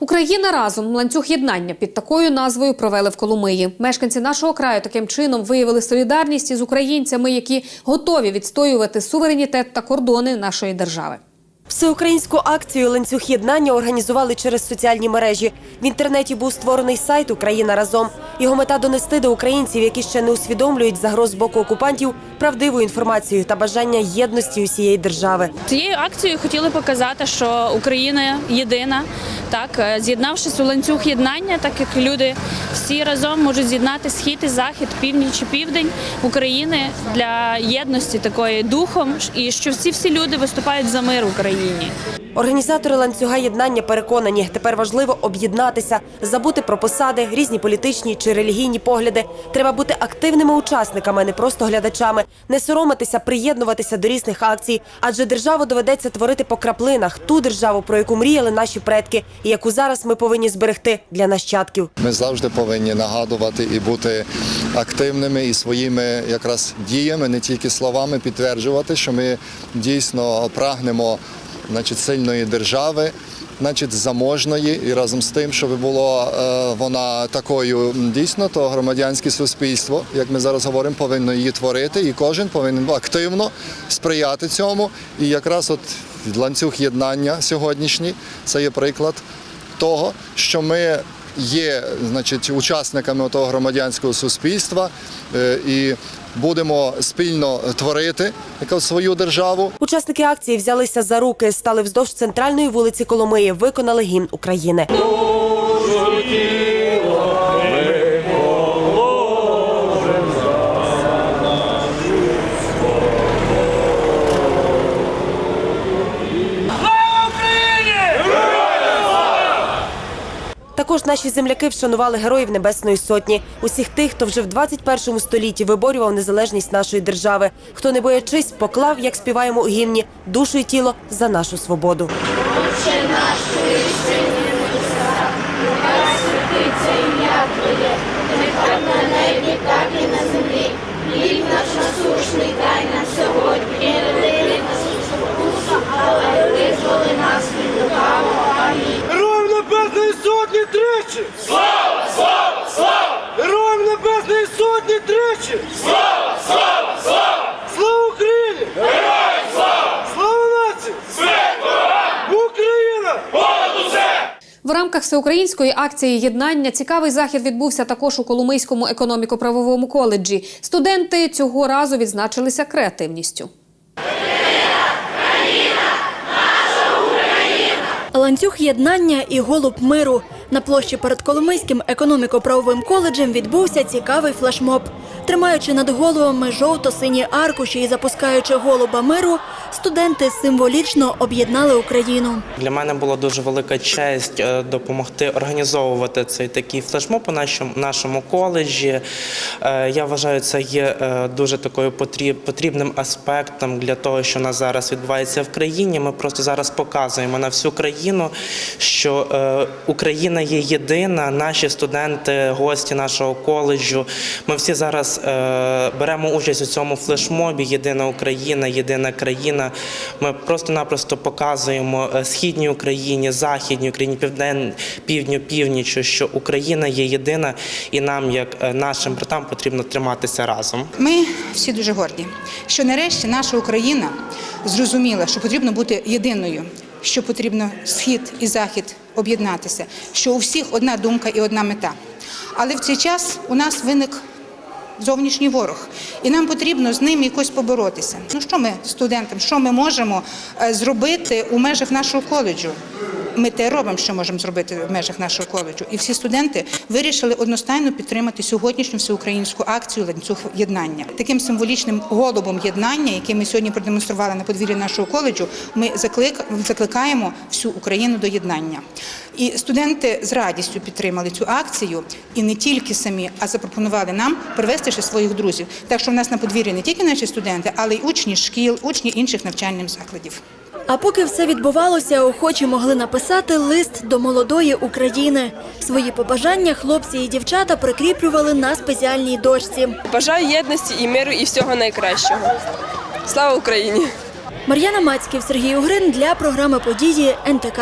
Україна разом ланцюг єднання під такою назвою провели в Коломиї. Мешканці нашого краю таким чином виявили солідарність із українцями, які готові відстоювати суверенітет та кордони нашої держави. Всеукраїнську акцію ланцюг єднання організували через соціальні мережі. В інтернеті був створений сайт Україна разом. Його мета донести до українців, які ще не усвідомлюють загроз боку окупантів, правдиву інформацію та бажання єдності усієї держави. Цією акцією хотіли показати, що Україна єдина, так е, з'єднавшись у ланцюг єднання, так як люди всі разом можуть з'єднати схід і захід, північ і південь України для єдності такої духом, і що всі всі люди виступають за мир в Україні. Організатори ланцюга єднання переконані, тепер важливо об'єднатися, забути про посади, різні політичні чи релігійні погляди. Треба бути активними учасниками, не просто глядачами, не соромитися, приєднуватися до різних акцій, адже державу доведеться творити по краплинах ту державу, про яку мріяли наші предки, і яку зараз ми повинні зберегти для нащадків. Ми завжди повинні нагадувати і бути активними і своїми якраз діями, не тільки словами, підтверджувати, що ми дійсно прагнемо значить, сильної держави. Значить, заможної і разом з тим, щоб було е, вона такою дійсно, то громадянське суспільство, як ми зараз говоримо, повинно її творити, і кожен повинен активно сприяти цьому. І якраз от ланцюг єднання сьогоднішній це є приклад того, що ми є значить, учасниками того громадянського суспільства е, і будемо спільно творити свою державу. Учасники акції взялися за руки, стали вздовж центральної вулиці Коломиї, виконали гімн України. Також наші земляки вшанували героїв Небесної Сотні, усіх тих, хто вже в 21 столітті виборював незалежність нашої держави, хто не боячись поклав, як співаємо у гімні, душу і тіло за нашу свободу. Героям тричі! Слава! Слава! Слава! Героям Небесної Сотні тричі! Слава! Слава! Слава! Слава Україні! Героям слава! Слава нації! Свято! Україна! В рамках всеукраїнської акції єднання цікавий захід відбувся також у Коломийському економіко-правовому коледжі. Студенти цього разу відзначилися креативністю. Ланцюг єднання і голуб миру. На площі перед Коломийським економіко-правовим коледжем відбувся цікавий флешмоб. Тримаючи над головами жовто-сині аркуші і запускаючи голуба миру, студенти символічно об'єднали Україну. Для мене була дуже велика честь е, допомогти організовувати цей такий флешмоб у нашому коледжі. Е, Я вважаю, це є е, дуже такою потрібним аспектом для того, що у нас зараз відбувається в країні. Ми просто зараз показуємо на всю країну, що е, Україна є єдина. Наші студенти, гості нашого коледжу. Ми всі зараз е, беремо участь у цьому флешмобі. Єдина Україна, єдина країна. Ми просто-напросто показуємо е, східній Україні, західній Україні, півден, півдню, північю, що Україна є єдина, і нам, як е, нашим братам, потрібно триматися разом. Ми всі дуже горді, що нарешті наша Україна зрозуміла, що потрібно бути єдиною, що потрібно схід і захід об'єднатися, що у всіх одна думка і одна мета. Але в цей час у нас виник зовнішній ворог, і нам потрібно з ним якось поборотися. Ну що ми студентам, що ми можемо е, зробити у межах нашого коледжу? Ми те робимо, що можемо зробити в межах нашого коледжу. І всі студенти вирішили одностайно підтримати сьогоднішню всеукраїнську акцію ланцюг єднання. Таким символічним голубом єднання, який ми сьогодні продемонстрували на подвір'ї нашого коледжу, ми закликаємо всю Україну до єднання. І студенти з радістю підтримали цю акцію і не тільки самі, а запропонували нам привезти ще своїх друзів. Так що в нас на подвір'ї не тільки наші студенти, але й учні шкіл, учні інших навчальних закладів. А поки все відбувалося, охочі могли написати лист до молодої України. Свої побажання хлопці і дівчата прикріплювали на спеціальній дошці. Бажаю єдності і миру і всього найкращого. Слава Україні! Мар'яна Мацьків, Сергій Угрин для програми події НТК.